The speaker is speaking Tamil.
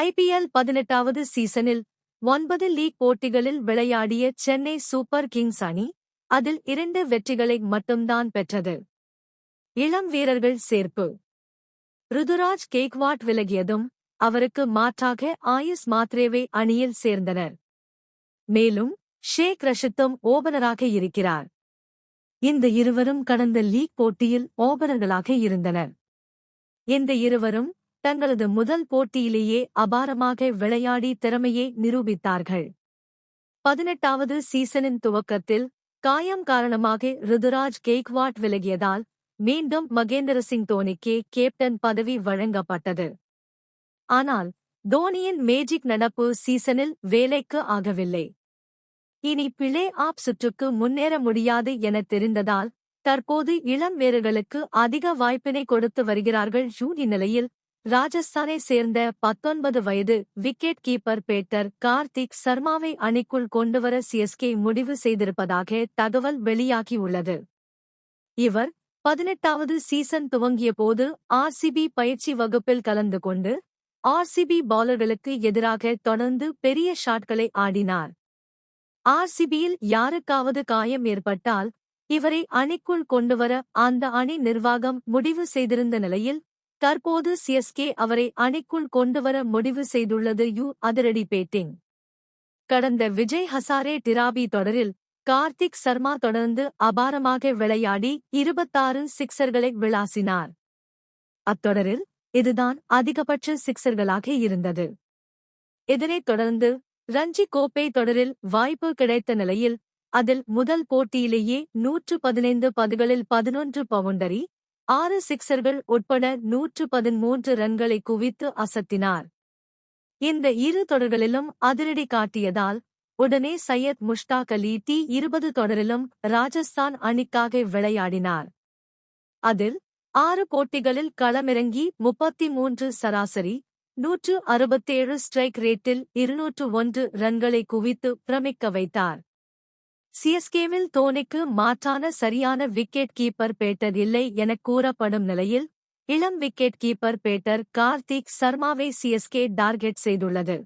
ஐபிஎல் பதினெட்டாவது சீசனில் ஒன்பது லீக் போட்டிகளில் விளையாடிய சென்னை சூப்பர் கிங்ஸ் அணி அதில் இரண்டு வெற்றிகளை மட்டும்தான் பெற்றது. இளம் வீரர்கள் சேர்ப்பு. ருதுராஜ் கேக்வாட் விலகியதும் அவருக்கு மாற்றாக ஆயுஸ் மாத்ரேவே அணியில் சேர்ந்தனர். மேலும் ஷேக் ரஷித்தும் ஓபனராக இருக்கிறார். இந்த இருவரும் கடந்த லீக் போட்டியில் ஓபனர்களாக இருந்தனர். இந்த இருவரும் தங்களது முதல் போட்டியிலேயே அபாரமாக விளையாடி திறமையை நிரூபித்தார்கள். பதினெட்டாவது சீசனின் துவக்கத்தில் காயம் காரணமாக ருதுராஜ் கேக்வாட் விலகியதால் மீண்டும் மகேந்திர சிங் தோனிக்கே கேப்டன் பதவி வழங்கப்பட்டது. ஆனால் தோனியின் மேஜிக் நடப்பு சீசனில் வேலைக்கு ஆகவில்லை. இனி பிளே ஆப் சுற்றுக்கு முன்னேற முடியாது என தெரிந்ததால் தற்போது இளம் வீரர்களுக்கு அதிக வாய்ப்பினை கொடுத்து வருகிறார்கள் ஜூன் இந்நிலையில் ராஜஸ்தானை சேர்ந்த பத்தொன்பது வயது விக்கெட் கீப்பர் பேட்டர் கார்த்திக் சர்மாவை அணிக்குள் கொண்டுவர சிஎஸ்கே முடிவு செய்திருப்பதாக தகவல் வெளியாகியுள்ளது. இவர் பதினெட்டாவது சீசன் துவங்கிய போது ஆர்சிபி பயிற்சி வகுப்பில் கலந்து கொண்டு ஆர்சிபி பாலர்களுக்கு எதிராக தொடர்ந்து பெரிய ஷாட்களை ஆடினார். ஆர்சிபியில் யாருக்காவது காயம் ஏற்பட்டால் இவரை அணிக்குள் கொண்டுவர அந்த அணி நிர்வாகம் முடிவு செய்திருந்த நிலையில் தற்போது சிஎஸ்கே அவரை அணிக்குள் கொண்டுவர முடிவு செய்துள்ளது யு அதிரடி பேட்டிங். கடந்த விஜய் ஹசாரே டிராபி தொடரில் கார்த்திக் சர்மா தொடர்ந்து அபாரமாக விளையாடி இருபத்தாறு சிக்சர்களை விளாசினார். அத்தொடரில் இதுதான் அதிகபட்ச சிக்சர்களாக இருந்தது. இதனைத் தொடர்ந்து ரஞ்சி கோப்பை தொடரில் வாய்ப்பு கிடைத்த நிலையில் அதில் முதல் போட்டியிலேயே நூற்று பதினைந்து பதுகளில் பதினொன்று பவுண்டரி ஆறு சிக்சர்கள் உட்பட நூற்று பதிமூன்று ரன்களை குவித்து அசத்தினார். இந்த இரு தொடர்களிலும் அதிரடி காட்டியதால் உடனே சையத் முஷ்டாக் அலி டி இருபது தொடரிலும் ராஜஸ்தான் அணிக்காக விளையாடினார். அதில் ஆறு போட்டிகளில் களமிறங்கி முப்பத்தி மூன்று சராசரி நூற்று அறுபத்தேழு ஸ்ட்ரைக் ரேட்டில் இருநூற்று ஒன்று ரன்களை குவித்து பிரமிக்க வைத்தார். சிஎஸ்கேவில் தோனிக்கு மாற்றான சரியான விக்கெட் கீப்பர் பேட்டர் இல்லை என கூறப்படும் நிலையில் இளம் விக்கெட் கீப்பர் பேட்டர் கார்த்திக் சர்மாவை சிஎஸ்கே டார்கெட் செய்துள்ளது.